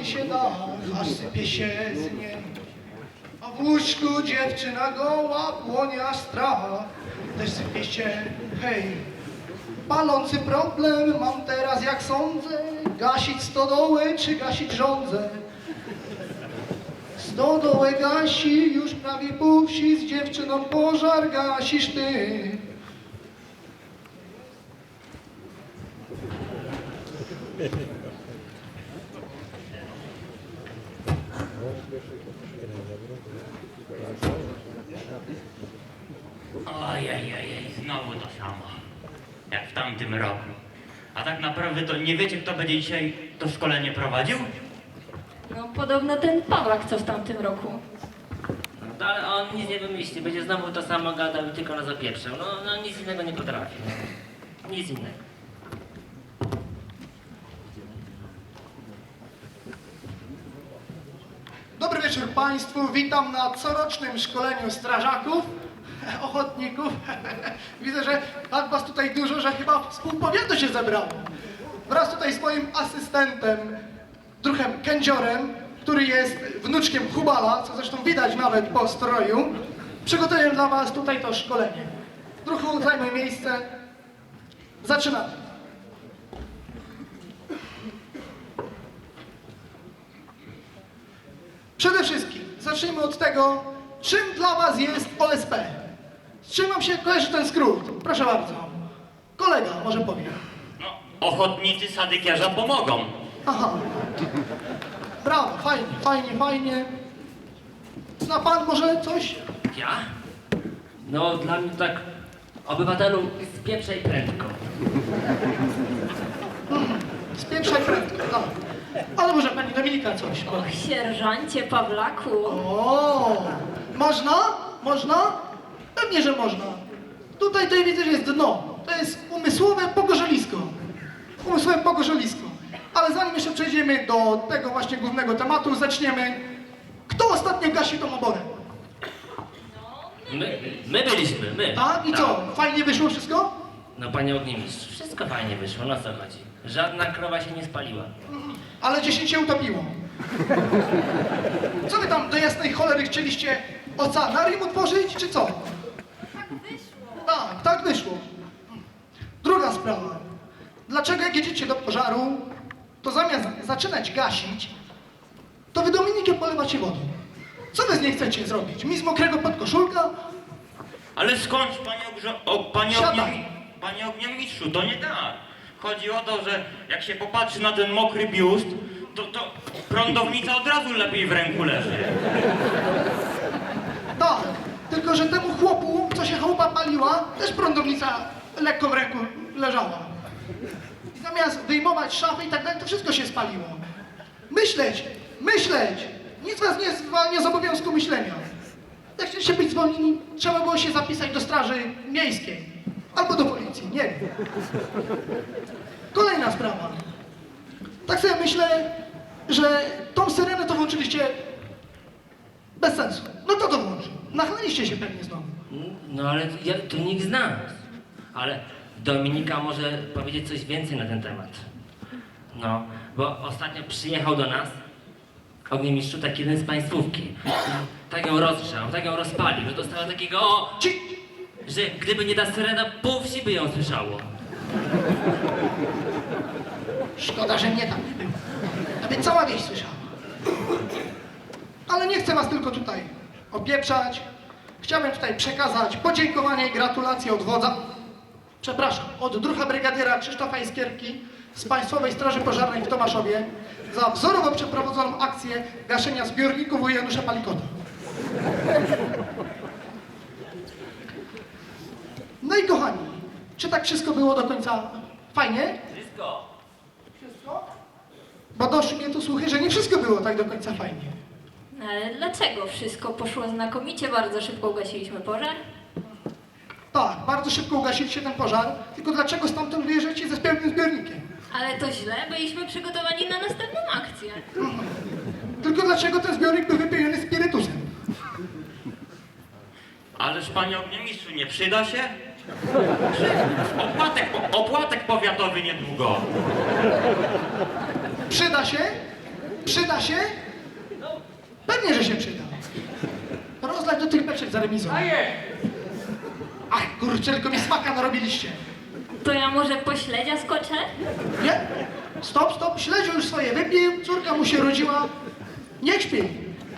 mi się aż sypie się z niej. A w łóżku dziewczyna goła, płonie aż strach, też sypie się, hej. Palący problem mam teraz, jak sądzę, gasić stodołę czy gasić żądzę. Stodołę gasi, już prawie pół wsi, z dziewczyną pożar gasisz ty. Ojej, znowu to samo. Jak w tamtym roku. A tak naprawdę to nie wiecie, kto będzie dzisiaj to szkolenie prowadził? No podobno ten Pawlak, co w tamtym roku. No ale on nic nie wymyśli, będzie znowu to samo gadał i tylko nas opieprzał. No, no nic innego nie potrafi. Nic innego. Dobry wieczór Państwu, witam na corocznym szkoleniu strażaków, ochotników. Widzę, że tak Was tutaj dużo, że chyba z się zebrało. Wraz tutaj z moim asystentem, druhem kędziorem, który jest wnuczkiem Hubala, co zresztą widać nawet po stroju, przygotuję dla Was tutaj to szkolenie. Druhu, zajmij miejsce. Zaczynamy. Przede wszystkim zacznijmy od tego, czym dla Was jest OSP. Z czym Wam się kojarzy ten skrót? Proszę bardzo. Kolega może powie. No, ochotnicy sadykiarza pomogą. Aha. Brawo, fajnie, fajnie, fajnie. Zna Pan może coś? Ja? No dla mnie tak obywatelu z pieprzej prędko. Spieprzaj prędko, tak. Ale może Pani Dominika coś powie. Och, sierżancie Pawlaku. O, można? Można? Pewnie, że można. Tutaj, tutaj widzę, że jest dno. To jest umysłowe pogorzelisko. Umysłowe pogorzelisko. Ale zanim jeszcze przejdziemy do tego właśnie głównego tematu, zaczniemy. Kto ostatnio gasi tą oborę? My, my byliśmy, my. Tak? I co? Fajnie wyszło wszystko? No panie Ognimistrz, wszystko fajnie wyszło, no co chodzi? Żadna krowa się nie spaliła. Ale 10 się utopiło. Co wy tam do jasnej cholery chcieliście oceanarium utworzyć, czy co? Tak, tak wyszło. Druga sprawa. Dlaczego jak jedziecie do pożaru, to zamiast zaczynać gasić, to wy Dominikiem polewacie wodą? Co wy z niej chcecie zrobić? Mi z mokrego podkoszulka? Ale skąd, panie, ogrze... o, panie, Siadaj. ogniem... panie to nie tak. Chodzi o to, że jak się popatrzy na ten mokry biust, to, to prądownica od razu lepiej w ręku leży. Tak, tylko że temu chłopu, co się chałupa paliła, też prądownica lekko w ręku leżała. I zamiast wyjmować szafy i tak dalej, to wszystko się spaliło. Myśleć, myśleć! Nic was nie zwalnia z obowiązku myślenia. Jak chcieliście być zwolnieni, trzeba było się zapisać do straży miejskiej. Albo do policji, nie wiem. Kolejna sprawa. Tak sobie myślę, że tą syrenę to włączyliście bez sensu. No to to włączy. Nachlaliście się pewnie znowu. No ale ja, to nikt z nas. Ale Dominika może powiedzieć coś więcej na ten temat. No, bo ostatnio przyjechał do nas ognimistrzu taki jeden z państwówki. Tak ją rozgrzał, tak ją rozpalił, że dostała takiego, Ci... że gdyby nie ta syrena, pół wsi by ją słyszało. Szkoda, że mnie tam nie było. Aby cała wieś słyszała. Ale nie chcę was tylko tutaj opieprzać. Chciałbym tutaj przekazać podziękowanie i gratulacje od wodza, przepraszam, od drucha brygadiera Krzysztofa Iskierki z Państwowej Straży Pożarnej w Tomaszowie za wzorowo przeprowadzoną akcję gaszenia zbiorników u Janusza Palikota. No i kochani, czy tak wszystko było do końca fajnie? Wszystko. Wszystko? Bo doszły mnie tu słuchy, że nie wszystko było tak do końca fajnie. Ale dlaczego wszystko poszło znakomicie? Bardzo szybko ugasiliśmy pożar. Tak, bardzo szybko ugasiliście ten pożar, tylko dlaczego stamtąd wyjeżdżacie ze pełnym zbiornikiem? Ale to źle, byliśmy przygotowani na następną akcję. Tylko dlaczego ten zbiornik był wypełniony spirytusem? Ależ panie ogniomistrzu, nie przyda się? Opłatek, opłatek powiatowy niedługo. Przyda się? Przyda się? Pewnie, że się przyda. Rozlać do tych beczek za remizą. Ach, kurczę, tylko mi smaka narobiliście. To ja może po śledzia skoczę? Nie? Stop, stop, śledził już swoje wypił, córka mu się rodziła. Niech śpi,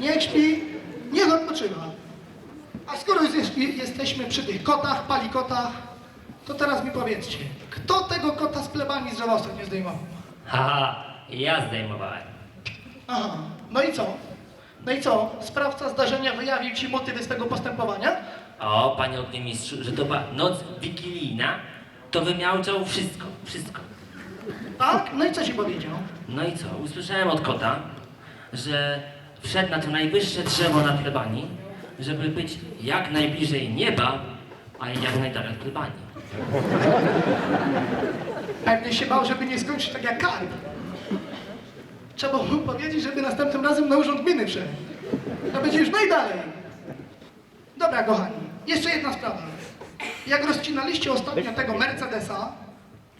niech śpi, niech odpoczywa. A skoro już jest, jesteśmy przy tych kotach, palikotach, to teraz mi powiedzcie, kto tego kota z plebanii z drzewa ostatnio zdejmował? Haha, ja zdejmowałem. Aha, no i co? No i co? Sprawca zdarzenia wyjawił ci motywy swego postępowania? O, panie ogniomistrzu, że to była noc wigilijna, to wymiałczał wszystko, wszystko. Tak? No i co ci powiedział? No i co? Usłyszałem od kota, że wszedł na to najwyższe drzewo na plebanii, żeby być jak najbliżej nieba, a jak najdalej od plebanii. Pewnie się bał, żeby nie skończyć tak jak karp. Trzeba mu powiedzieć, żeby następnym razem na urząd gminy wszedł. To będzie już najdalej. Dobra, kochani, jeszcze jedna sprawa. Jak rozcinaliście ostatnio tego Mercedesa,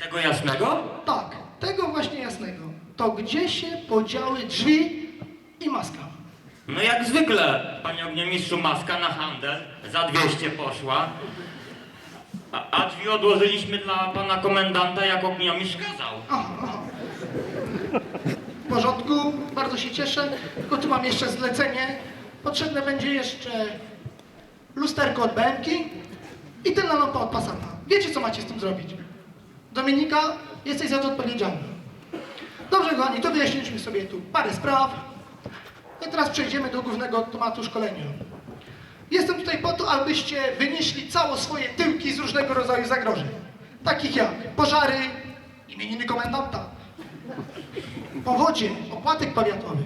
Tego jasnego? tak, tego właśnie jasnego, to gdzie się podziały drzwi i maska? No jak zwykle, panie ogniomistrzu, maska na handel za 200 poszła. A, a drzwi odłożyliśmy dla pana komendanta, jak ogniomistrz kazał. W porządku, bardzo się cieszę. Tylko tu mam jeszcze zlecenie. Potrzebne będzie jeszcze lusterko od BMK i tylna lampa od Passata. Wiecie, co macie z tym zrobić. Dominika, jesteś za to odpowiedzialna. Dobrze, kochani, to wyjaśniliśmy sobie tu parę spraw. I teraz przejdziemy do głównego tematu szkolenia. Jestem tutaj po to, abyście wynieśli całe swoje tyłki z różnego rodzaju zagrożeń. Takich jak pożary, imieniny komendanta, powodzie, opłatek powiatowy.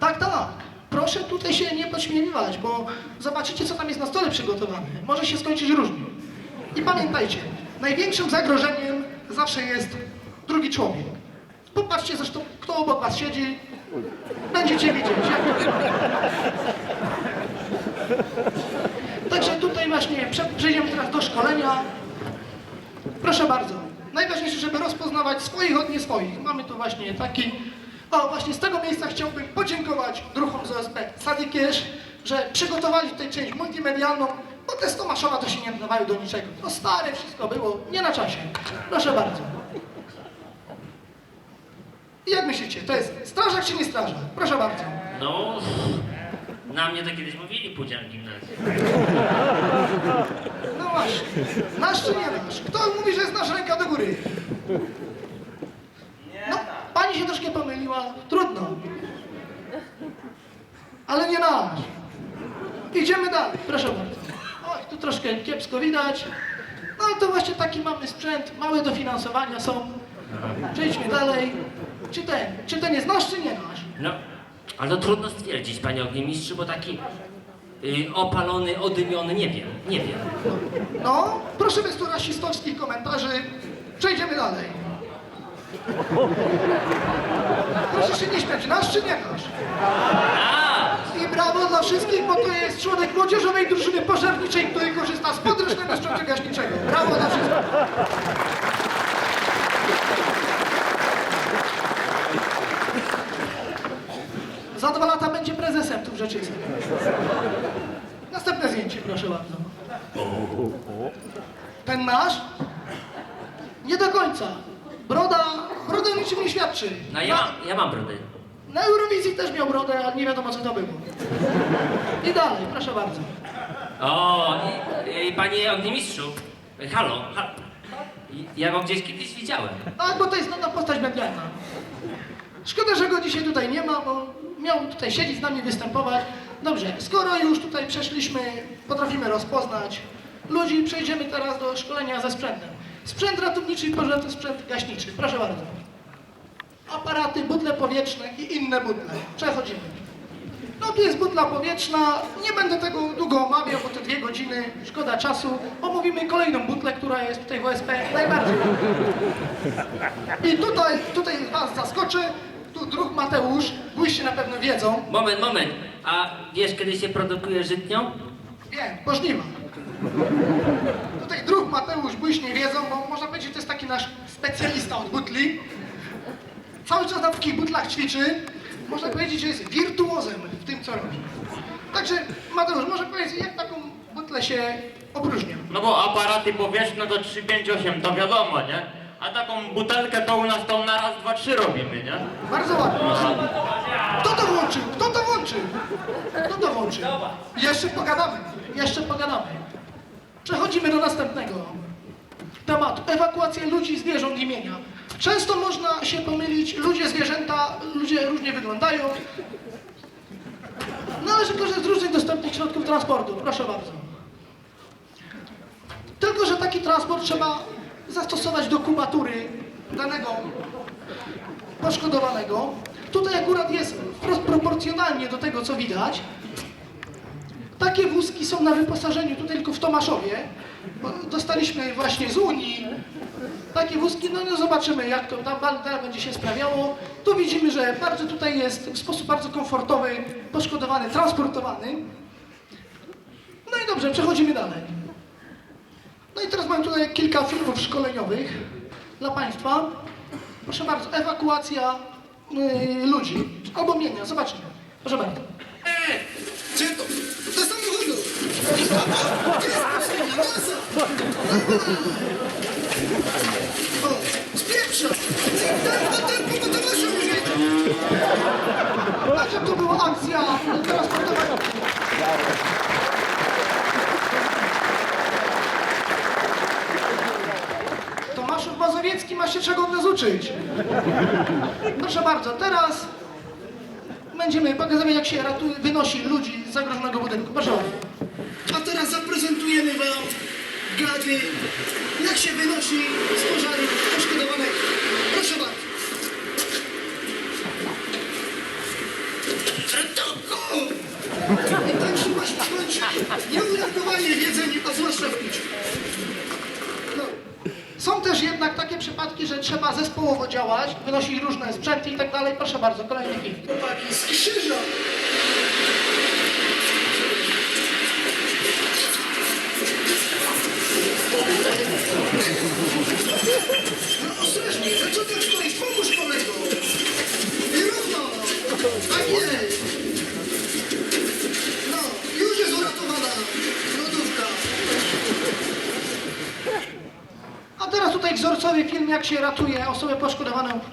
Tak, tak. Proszę tutaj się nie podśmiewywać, bo zobaczycie, co tam jest na stole przygotowane. Może się skończyć różnie. I pamiętajcie, największym zagrożeniem zawsze jest drugi człowiek. Popatrzcie zresztą, kto obok was siedzi. Będziecie widzieć. Także tutaj właśnie prze- przejdziemy teraz do szkolenia. Proszę bardzo. Najważniejsze, żeby rozpoznawać swoich od nieswoich. Mamy tu właśnie taki... O, właśnie z tego miejsca chciałbym podziękować druhom z OSP Sadikiesz, że przygotowali tutaj część multimedialną, bo te stomaszowa to się nie nadawają do niczego. To stare wszystko było, nie na czasie. Proszę bardzo. I jak myślicie, to jest strażak czy nie strażak? Proszę bardzo. No, na mnie to kiedyś mówili pudzian gimnazjum. No właśnie. Nasz czy nie nasz? Kto mówi, że jest nasz ręka do góry? No, pani się troszkę pomyliła. Trudno. Ale nie nasz. Idziemy dalej. Proszę bardzo. Oj, tu troszkę kiepsko widać. No to właśnie taki mamy sprzęt. Małe dofinansowania są. Przejdźmy dalej. Czy ten, czy ten jest nasz, czy nie nasz? No, ale to trudno stwierdzić, panie ogniomistrzu, bo taki y, opalony, odymiony, nie wiem, nie wiem. No, proszę bez tu rasistowskich komentarzy. Przejdziemy dalej. Proszę się nie śmiać, nasz czy nie nasz? A! I brawo dla wszystkich, bo to jest członek młodzieżowej drużyny pożarniczej, który korzysta z podręcznego sprzętu gaśniczego. Brawo dla wszystkich. Za dwa lata będzie prezesem tu w. Następne zdjęcie, proszę bardzo. Ten nasz? Nie do końca. Broda, broda niczym nie świadczy. No ja mam, ja mam brodę. Na Eurowizji też miał brodę, ale nie wiadomo co to było. I dalej, proszę bardzo. O, i, i, panie ogniomistrzu, halo, halo. Ja go gdzieś kiedyś widziałem. Tak, bo to jest nowa postać medialna. Szkoda, że go dzisiaj tutaj nie ma, bo miał tutaj siedzieć z nami, występować. Dobrze, skoro już tutaj przeszliśmy, potrafimy rozpoznać ludzi, przejdziemy teraz do szkolenia ze sprzętem. Sprzęt ratowniczy i pożarny sprzęt gaśniczy. Proszę bardzo. Aparaty, butle powietrzne i inne butle. Przechodzimy. No tu jest butla powietrzna. Nie będę tego długo omawiał, bo to dwie godziny, szkoda czasu. Omówimy kolejną butlę, która jest tutaj w OSP najbardziej. I tutaj, tutaj was zaskoczę. Tu druh Mateusz, bójście na pewno wiedzą. Moment, moment. A wiesz, kiedy się produkuje żytnią? Wiem, możliwe. Tutaj druh Mateusz Bójś nie wiedzą, bo można powiedzieć, że to jest taki nasz specjalista od butli. Cały czas na takich butlach ćwiczy. Można powiedzieć, że jest wirtuozem w tym, co robi. Także Mateusz, może powiedzieć, jak taką butlę się opróżnia? No bo aparaty powietrzne to 358, to wiadomo, nie? A taką butelkę to u nas to na raz, dwa, trzy robimy, nie? Bardzo ładnie. Kto to włączył? Kto to włączył? Kto to włączył? Jeszcze pogadamy. Jeszcze pogadamy. Przechodzimy do następnego tematu. Ewakuacja ludzi, zwierząt i mienia. Często można się pomylić, ludzie, zwierzęta, ludzie różnie wyglądają. Należy korzystać z różnych dostępnych środków transportu. Proszę bardzo. Tylko, że taki transport trzeba zastosować do kubatury danego poszkodowanego. Tutaj akurat jest wprost proporcjonalnie do tego, co widać. Takie wózki są na wyposażeniu tutaj tylko w Tomaszowie. Dostaliśmy właśnie z Unii takie wózki, no, no zobaczymy jak to tam będzie się sprawiało. Tu widzimy, że bardzo tutaj jest w sposób bardzo komfortowy poszkodowany, transportowany. No i dobrze, przechodzimy dalej. No i teraz mam tutaj kilka filmów szkoleniowych dla Państwa. Proszę bardzo, ewakuacja y, ludzi albo mienia, zobaczymy. Proszę bardzo. Gdzie to? Do samochodu! Akcja transportowa. Tomaszów Mazowiecki ma się czego od nas uczyć. Proszę bardzo, teraz będziemy pokazywać jak się ratuje, wynosi ludzi z zagrożonego budynku. Proszę. A teraz zaprezentujemy wam gady, jak się wynosi z pożaru poszkodowanego. Proszę bardzo. Protokół! I tak się właśnie kończy nieureagowanie w jedzeniu, a w. No. Są też jednak takie przypadki, że trzeba zespołowo działać, wynosić różne sprzęty i tak dalej. Proszę bardzo, kolejny film. Chłopaki z krzyża!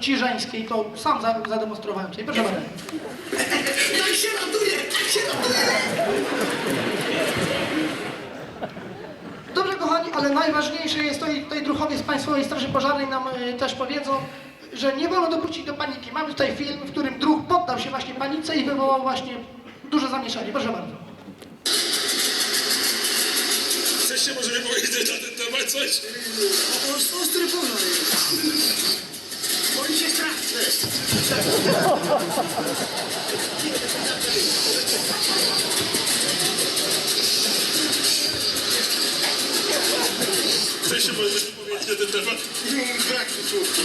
Poszkodowaną płci żeńskiej. To sam za- zademonstrowałem tutaj. Proszę bardzo. Tak się ratuje! Tak się ratuje! Dobrze, kochani, ale najważniejsze jest to i tutaj druhowie z Państwowej Straży Pożarnej nam y, też powiedzą, że nie wolno dopuścić do paniki. Mamy tutaj film, w którym druh poddał się właśnie panice i wywołał właśnie duże zamieszanie. Proszę bardzo. Chcecie może mi powiedzieć na ten temat coś? O, ostry pożar jest. Boi się straszny. Chcecie może mi powiedzieć na ten temat? Wyczucia.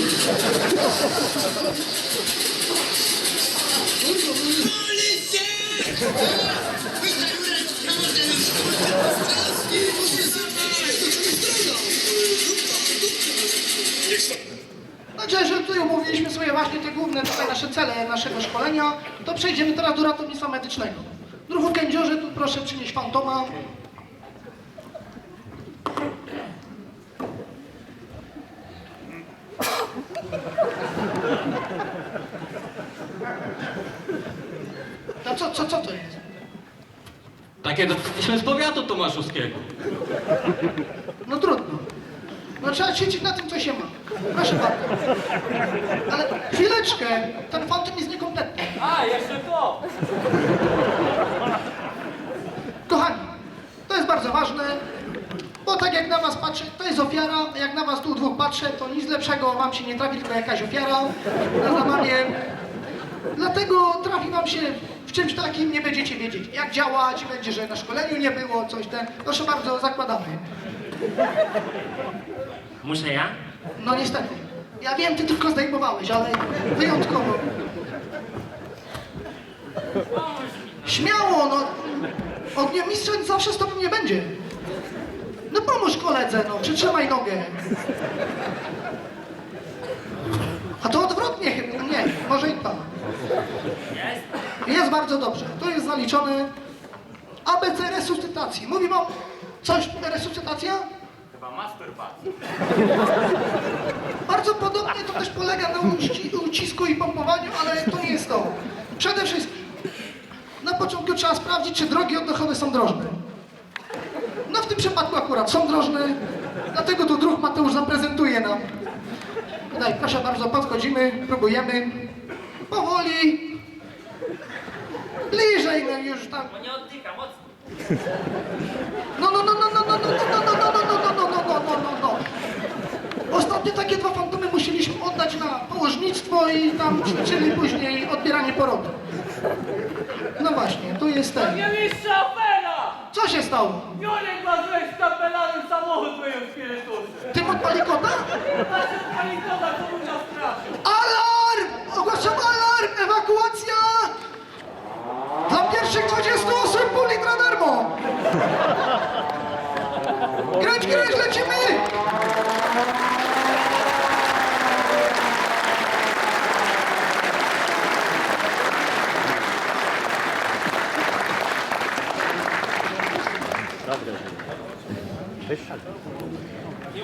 Policja! Niech stop. Także, że tutaj omówiliśmy sobie właśnie te główne tutaj nasze cele naszego szkolenia, to przejdziemy teraz do ratownictwa medycznego. Druhu kędziorze, tu proszę przynieść fantoma. To co, co, co to jest? Takie dostaliśmy z powiatu tomaszowskiego. No trudno. No trzeba siedzieć na tym, co się ma. Proszę bardzo. Ale chwileczkę, ten fantom jest niekompletny. A, jeszcze to! Kochani, to jest bardzo ważne, bo tak jak na was patrzę, to jest ofiara, a jak na was tu dwóch patrzę, to nic lepszego wam się nie trafi, tylko jakaś ofiara na zabawie. Dlatego trafi wam się w czymś takim, nie będziecie wiedzieć jak działać, będzie, że na szkoleniu nie było, coś ten. Proszę bardzo, zakładamy. Muszę ja? No niestety. Ja wiem, ty tylko zdejmowałeś, ale wyjątkowo. Śmiało, no. Ogniomistrza zawsze z tobą nie będzie. No pomóż koledze, no, przytrzymaj nogę. A to odwrotnie chyba, nie, może i pan. Jest? Jest bardzo dobrze. To jest zaliczone ABC resuscytacji. Mówi wam coś resuscytacja? Chyba masturbacja. Bardzo podobnie to też polega na uci- ucisku i pompowaniu, ale to nie jest to. Przede wszystkim na początku trzeba sprawdzić, czy drogi oddechowe są drożne. No w tym przypadku akurat są drożne, dlatego tu druh Mateusz zaprezentuje nam. Daj, proszę bardzo, podchodzimy, próbujemy. Powoli. Bliżej, no już tam. Bo nie oddycha mocno. No, no, no, no, no, no, no, no, no, no, no, no, no, no, no, no, no, no. Ostatnio takie dwa fantomy musieliśmy oddać na położnictwo i tam ćwiczyli później odbieranie porodu. No właśnie, tu jest ten. Nie mistrz afera! Co się stało? Jurek ma złeś z kapelanem samochód z spirytusy. Tym odpali kota? Znaczy palikona, co mu zastraszył.